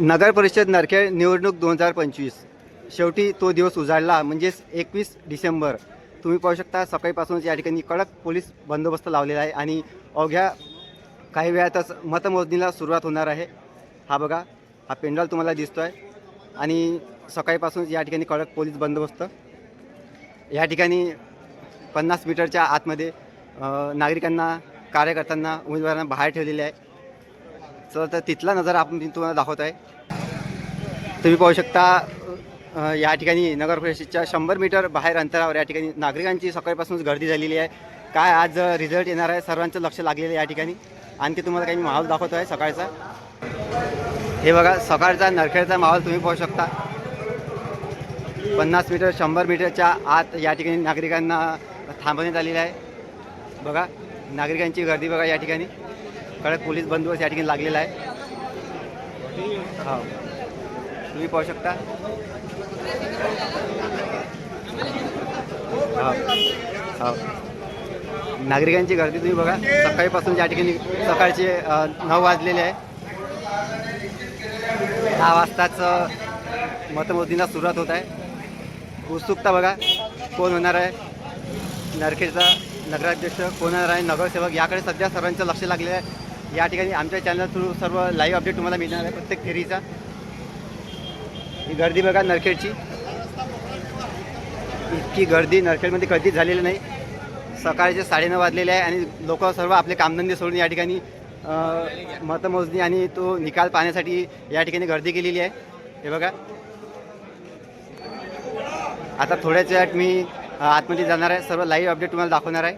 नगर परिषद नरखेड निवडणूक दोन हजार पंचवीस. शेवटी तो दिवस उजाडला म्हणजेच एकवीस डिसेंबर. तुम्ही पाहू शकता सकाळीपासूनच या ठिकाणी कडक पोलीस बंदोबस्त लावलेला आहे आणि अवघ्या काही वेळातच मतमोजणीला सुरुवात होणार आहे. हा बघा हा पेंडॉल तुम्हाला दिसतो आहे आणि सकाळीपासूनच या ठिकाणी कडक पोलीस बंदोबस्त. या ठिकाणी पन्नास मीटरच्या आतमध्ये नागरिकांना कार्यकर्त्यांना उमेदवारांना बाहेर ठेवलेले आहे. चला तर तिथला नजारा आपण तुम्हाला दाखवत आहे. तुम्ही पाहू शकता या ठिकाणी नगर परिषदच्या शंभर मीटर बाहेर अंतरावर या ठिकाणी नागरिकांची सकाळपासूनच गर्दी झालेली आहे. काय आज रिझल्ट येणार आहे सर्वांचं लक्ष लागलेलं आहे या ठिकाणी. आणखी तुम्हाला काही माहोल दाखवतो आहे सकाळचा. हे बघा सकाळचा नरखेडचा माहोल तुम्ही पाहू शकता. पन्नास मीटर शंभर मीटरच्या आत या ठिकाणी नागरिकांना थांबवण्यात आलेलं आहे. बघा नागरिकांची गर्दी बघा या ठिकाणी. कडक पोलीस बंदोबस्त या ठिकाणी लागलेला आहे. हो. तुम्ही पाहू शकता. हो. हो. नागरिकांची गर्दी तुम्ही बघा. सकाळीपासून या ठिकाणी सकाळचे नऊ वाजलेले आहे. दहा वाजताच मतमोजणीला सुरुवात होत आहे. उत्सुकता बघा. कोण होणार आहे? नरखेडचा नगराध्यक्ष कोण होणार आहे? नगरसेवक. याकडे सध्या सर्वांचं लक्ष लागलेलं आहे. या ठिकाणी आमच्या चॅनल थ्रू सर्व लाईव्ह अपडेट तुम्हाला मिळणार आहे प्रत्येक फेरीचा. ही गर्दी बघा नरखेडची. इतकी गर्दी नरखेडमध्ये कधीच झालेली नाही. सकाळचे साडेनऊ वाजलेले आहे आणि लोक सर्व आपले कामधंदे सोडून या ठिकाणी मतमोजणी आणि तो निकाल पाहण्यासाठी या ठिकाणी गर्दी केलेली आहे. हे बघा. आता थोड्याच वेळात मी आतमध्ये जाणार आहे. सर्व लाईव्ह अपडेट तुम्हाला दाखवणार आहे.